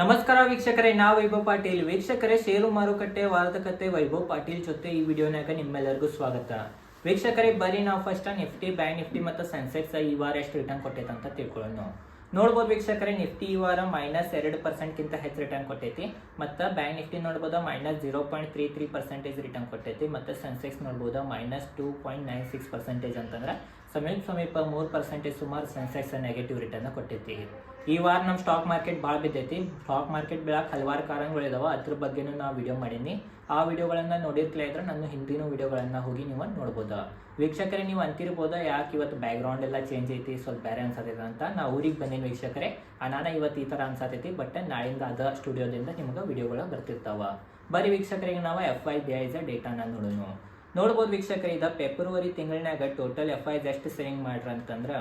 ನಮಸ್ಕಾರ ವೀಕ್ಷಕರೇ ನಾ ವೈಭವ್ ಪಾಟೀಲ್. ವೀಕ್ಷಕರೇ ಷೇರು ಮಾರುಕಟ್ಟೆ, ವಾರದ ಕತೆ, ವೈಭವ್ ಪಾಟೀಲ್ ಜೊತೆ ಈ ವಿಡಿಯೋನಾಗ ನಿಮ್ಮೆಲ್ಲರಿಗೂ ಸ್ವಾಗತ. ವೀಕ್ಷಕರೇ, ಬರೀ ನಾವು ಫಸ್ಟ್ ನಿಫ್ಟಿ ಬ್ಯಾಂಕ್ ನಿಫ್ಟಿ ಮತ್ತು ಸೆನ್ಸೆಕ್ಸ್ ಈ ವಾರ ಎಷ್ಟು ರಿಟರ್ನ್ ಕೊಟ್ಟೈತೆ ಅಂತ ತಿಳ್ಕೊಳ್ಳೋಣ. ನೋಡ್ಬೋದು ವೀಕ್ಷಕರೇ ನಿಫ್ಟಿ ಈ ವಾರ ಮೈನಸ್ ಎರಡು ಪರ್ಸೆಂಟ್ಗಿಂತ ಹೆಚ್ಚು ರಿಟರ್ನ್ ಕೊಟ್ಟೈತಿ. ಮತ್ತು ಬ್ಯಾಂಕ್ ನಿಫ್ಟಿ ನೋಡ್ಬೋದು minus zero point three three percentage return ಕೊಟ್ಟೈತಿ. ಮತ್ತು ಸೆನ್ಸೆಕ್ಸ್ ನೋಡ್ಬೋದು minus two point nine six percentage ಅಂತಂದ್ರೆ ಸಮೀಪ ಸಮೀಪ ಮೂರು ಪರ್ಸೆಂಟೇಜ್ ಸುಮಾರು ಸೆನ್ಸೆಕ್ಸ್ ನೆಗೆಟಿವ್ ರಿಟರ್ನ್ ಕೊಟ್ಟೈತಿ ಈ ವಾರ ನಮ್ಮ ಸ್ಟಾಕ್ ಮಾರ್ಕೆಟ್ ಭಾಳ ಬಿದ್ದೈತಿ. ಸ್ಟಾಕ್ ಮಾರ್ಕೆಟ್ ಬೆಳಕ್ ಹಲವಾರು ಕಾರಣಗಳಿದಾವೆ ಅದ್ರ ಬಗ್ಗೆನೂ ನಾವು ವಿಡಿಯೋ ಮಾಡೀನಿ. ಆ ವಿಡಿಯೋಗಳನ್ನು ನೋಡಿರ್ತಿಲ್ಲ ಇದ್ರೆ ನನ್ನ ಹಿಂದಿನ ವಿಡಿಯೋಗಳನ್ನು ಹೋಗಿ ನೀವು ನೋಡ್ಬೋದು. ವೀಕ್ಷಕರೇ, ನೀವು ಅಂತಿರ್ಬೋದು? ಯಾಕೆ ಇವತ್ತು ಬ್ಯಾಕ್ಗ್ರೌಂಡ್ ಎಲ್ಲ ಚೇಂಜ್ ಐತಿ? ಸ್ವಲ್ಪ ಬೇರೆ ಅನ್ಸತೈತೆ ಅಂತ ನಾ ಊರಿಗೆ ಬಂದೀನಿ ವೀಕ್ಷಕರೇ. ಅನಾನ ಇವತ್ತು ಈ ಥರ ಅನ್ಸತೈತಿ ಬಟ್ ನಾಳಿಂದ ಅದ ಸ್ಟುಡಿಯೋದಿಂದ ನಿಮ್ಗೆ ವಿಡಿಯೋಗಳು ಬರ್ತಿರ್ತಾವ. ಬರೀ ವೀಕ್ಷಕರಿಗೆ ನಾವು ಎಫ್ ಐ ಡಿ ಐಸ್ ಡೇಟಾನ ನೋಡೋಣ. ನೋಡ್ಬೋದು ವೀಕ್ಷಕರೇ ಇದ ಫೆಬ್ರವರಿ ತಿಂಗಳಿನಾಗ ಟೋಟಲ್ ಎಫ್ ಐಸ್ ಎಷ್ಟು ಸೇವಿಂಗ್ ಮಾಡ್ರಿ ಅಂತಂದ್ರೆ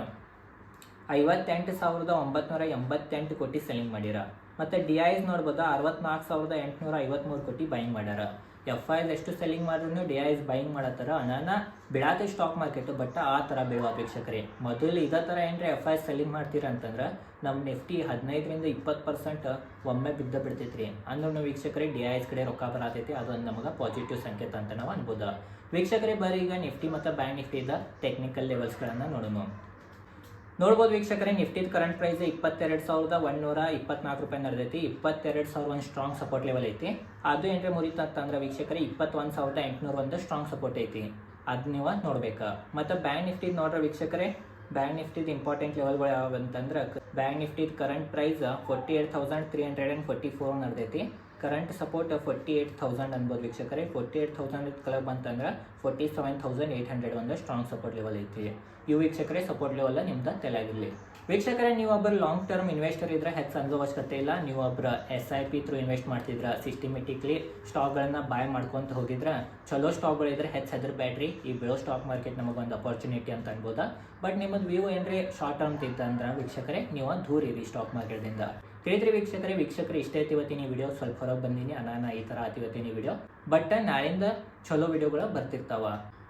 ಐವತ್ತೆಂಟು ಸಾವಿರದ ಒಂಬತ್ನೂರ ಎಂಬತ್ತೆಂಟು ಕೋಟಿ ಸೆಲ್ಲಿಂಗ್ ಮಾಡ್ಯಾರ ಮತ್ತು ಡಿ ಐಸ್ ನೋಡ್ಬೋದು ಅರವತ್ನಾಲ್ಕು ಸಾವಿರದ ಎಂಟುನೂರ ಐವತ್ಮೂರು ಕೋಟಿ ಬೈಯಿಂಗ್ ಮಾಡ್ಯಾರ. ಎಫ್ ಐಸ್ ಎಷ್ಟು ಸೆಲ್ಲಿಂಗ್ ಮಾಡಿದ್ರು ಡಿ ಐಸ್ ಬೈಯಿಂಗ್ ಮಾಡತ್ತಾರ. ಅನಾನ ಬಿಡಾತೆ ಸ್ಟಾಕ್ ಮಾರ್ಕೆಟು ಬಟ್ ಆ ಥರ ಬೀಳುವ ಅಪೇಕ್ಷಕರೇ. ಮೊದಲು ಇದೇ ಥರ ಏನ್ರಿ ಎಫ್ ಐ ಸೆಲ್ಲಿಂಗ್ ಮಾಡ್ತೀರ ಅಂತಂದ್ರೆ ನಮ್ಮ ನಿಫ್ಟಿ ಹದಿನೈದರಿಂದ ಇಪ್ಪತ್ತು ಪರ್ಸೆಂಟ್ ಒಮ್ಮೆ ಬಿದ್ದ ಬಿಡ್ತೈತ್ರಿ. ಅಂದ್ರೂ ವೀಕ್ಷಕರೇ ಡಿ ಐಸ್ ಕಡೆ ರೊಕ್ಕ ಬರತೈತಿ, ಅದೊಂದು ನಮಗೆ ಪಾಸಿಟಿವ್ ಸಂಕೇತ ಅಂತ ನಾವು ಅನ್ಬೋದು. ವೀಕ್ಷಕರೇ ಬರೀ ಈಗ ನಿಫ್ಟಿ ಮತ್ತು ಬ್ಯಾಂಕ್ ನಿಫ್ಟಿದ ಟೆಕ್ನಿಕಲ್ ಲೆವೆಲ್ಸ್ಗಳನ್ನು ನೋಡೋಣ. ನೋಡ್ಬೋದು ವೀಕ್ಷಕರೇ ನಿಫ್ಟಿದ ಕರೆಂಟ್ ಪ್ರೈಸ್ ಇಪ್ಪತ್ತೆರಡು ಸಾವಿರದ ಒಂದೂರ ಇಪ್ಪತ್ನಾಲ್ಕು ರೂಪಾಯಿ ನಡೆದೈತಿ. ಇಪ್ಪತ್ತೆರಡು ಸಾವಿರ ಒಂದು ಸ್ಟ್ರಾಂಗ್ ಸಪೋರ್ಟ್ ಲೆವೆಲ್ ಐತಿ. ಅದು ಏನ್ರಿ ಮುರಿತು ಅಂತಂದ್ರೆ ವೀಕ್ಷಕರೇ, ಇಪ್ಪತ್ತೊಂದು ಸಾವಿರದ ಎಂಟುನೂರ ಒಂದು ಸ್ಟ್ರಾಂಗ್ ಸಪೋರ್ಟ್ ಐತಿ. ಅದು ನೀವು ನೋಡ್ಬೇಕು. ಮತ್ತು ಬ್ಯಾಂಕ್ ನಿಫ್ಟಿದ್ ನೋಡ್ರಿ ವೀಕ್ಷಕರೇ ಬ್ಯಾಂಕ್ ನಿಫ್ಟಿದ್ ಇಂಪಾರ್ಟೆಂಟ್ ಲೆವೆಲ್ಗಳು ಯಾವ ಅಂತಂದ್ರೆ bank ನಿಫ್ಟಿದ current price forty eight thousand three hundred and forty four ನಡೆದೈತಿ. Current support forty eight thousand ಅನ್ಬೋದು ವೀಕ್ಷಕರೇ. ಫೋರ್ಟಿ ಏಟ್ ತೌಸಂಡ್ ಕೆಳಗೆ ಬಂತಂದ್ರೆ forty seven thousand eight hundred ಒಂದು ಸ್ಟ್ರಾಂಗ್ ಸಪೋರ್ಟ್ ಲೆವೆಲ್ ಐತಿ. ಇವು ವೀಕ್ಷಕರೇ ಸಪೋರ್ಟ್ ಲೆವೆಲ್ ನಿಮ್ದು ತಲೆಯಾಗಿರಲಿ. ವೀಕ್ಷಕರೇ ನೀವು ಒಬ್ಬರು ಲಾಂಗ್ ಟರ್ಮ್ ಇನ್ವೆಸ್ಟರ್ ಇದ್ರೆ ಹೆಚ್ಚು ಅಂಜೋ ಅವಶ್ಯಕತೆ ಇಲ್ಲ. ನೀವು ಒಬ್ಬರ S I P through invest ಮಾಡ್ತಿದ್ರ ಸಿಸ್ಟಮೆಟಿಕ್ಲಿ ಸ್ಟಾಕ್ಗಳನ್ನ ಬಾಯ್ ಮಾಡ್ಕೊಂತ ಹೋಗಿದ್ರೆ, ಚಲೋ ಸ್ಟಾಕ್ಗಳಿದ್ರೆ ಹೆಚ್ಚು ಹೆದ್ರ ಬ್ಯಾಟ್ರಿ ಈ ಬೆಳೋ ಸ್ಟಾಕ್ ಮಾರ್ಕೆಟ್ ನಮಗೊಂದು ಅಪರ್ಚುನಿಟಿ ಅಂತ ಅನ್ಬೋದಾ. ಬಟ್ ನಿಮ್ಮದು ವ್ಯೂ ಏನ್ರಿ? ಶಾರ್ಟ್ ಟರ್ಮ್ ತಿಂತಂದ್ರೆ ವೀಕ್ಷಕರೇ ನೀವು ದೂರ ಇರಿ ಸ್ಟಾಕ್ ಮಾರ್ಕೆಟ್ದಿಂದ ತಿಳಿದ್ರಿ ವೀಕ್ಷಕರೇ, ವೀಕ್ಷಕರು, ಇಷ್ಟೇ ಇವತ್ತಿನ ವಿಡಿಯೋ ಸ್ವಲ್ಪ ಹೊರಗೆ ಬಂದೀನಿ. ಅನಾನ ಈ ಥರ ಇವತ್ತಿನ ವಿಡಿಯೋ ಬಟ್ ನಾಳಿಂದ ಚಲೋ ವಿಡಿಯೋಗಳು ಬರ್ತಿರ್ತಾವ.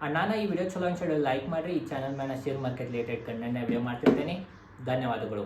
ಅನಾನ ಈ ವಿಡಿಯೋ ಚಲೋ ಅನ್ಸೋದು ಲೈಕ್ ಮಾಡಿರಿ. ಈ ಚಾನಲ್ ಮೇಲೆ share market related content video ಮಾಡ್ತಿರ್ತೇನೆ. ಧನ್ಯವಾದಗಳು.